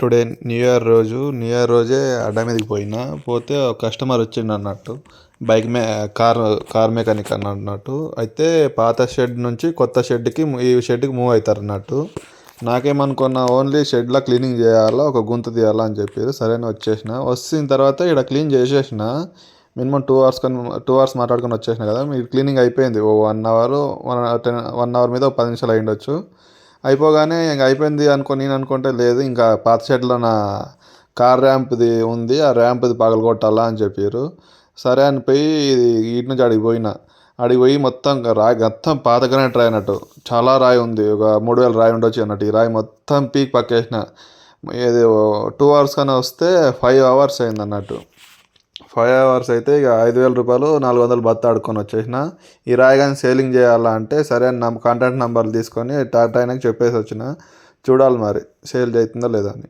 Today new year రోజు new year రోజే అడ్డా మీదకి పోయినా. పోతే ఒక కస్టమర్ వచ్చిండు అన్నట్టు. బైక్ మే కార్ కార్ మెకానిక్ అని అన్నట్టు. అయితే పాత షెడ్ నుంచి కొత్త షెడ్కి ఈ షెడ్కి మూవ్ అవుతారు అన్నట్టు. నాకేమనుకున్నా ఓన్లీ షెడ్లో క్లీనింగ్ చేయాలా ఒక గుంత తీయాలా అని చెప్పారు సరే వచ్చేసిన. వచ్చిన తర్వాత ఇక్కడ క్లీన్ చేసేసిన. మినిమం టూ అవర్స్ కన్ టూ అవర్స్ మాట్లాడుకొని వచ్చేసిన కదా. మీరు క్లీనింగ్ అయిపోయింది. ఓ one hour one ten one hour మీద ఒక పది నిమిషాలు అయ్యిండొచ్చు. అయిపోగానే ఇంక అయిపోయింది అనుకో నేను అనుకుంటే లేదు ఇంకా పాత షెడ్లో నా కార్ ర్యాంప్ది ఉంది ఆ ర్యాంప్ది పగలగొట్టాలా అని చెప్పారు సరే అని పోయి ఇటు నుంచి అడిగి పోయిన. అడిగి పోయి మొత్తం రాయి మొత్తం పాత గ్రానైట్ రాయి అన్నట్టు. చాలా రాయి ఉంది ఒక మూడు వేల రాయి ఉండొచ్చు అన్నట్టు. ఈ రాయి మొత్తం పీక్ పక్కేసిన. ఇది టూ అవర్స్ కానీ వస్తే ఫైవ్ అవర్స్ అయింది అన్నట్టు. ఫైవ్ అవర్స్ అయితే ఇక ఐదు వేల రూపాయలు నాలుగు వందలు బత్త ఆడుకొని వచ్చేసిన. ఈ రాయగాని సేలింగ్ చేయాలా అంటే సరే నా కాంటాక్ట్ నెంబర్లు తీసుకొని టాటా ఆయనకి చెప్పేసి వచ్చిన. చూడాలి మరి సేల్ అవుతుందో లేదా అని.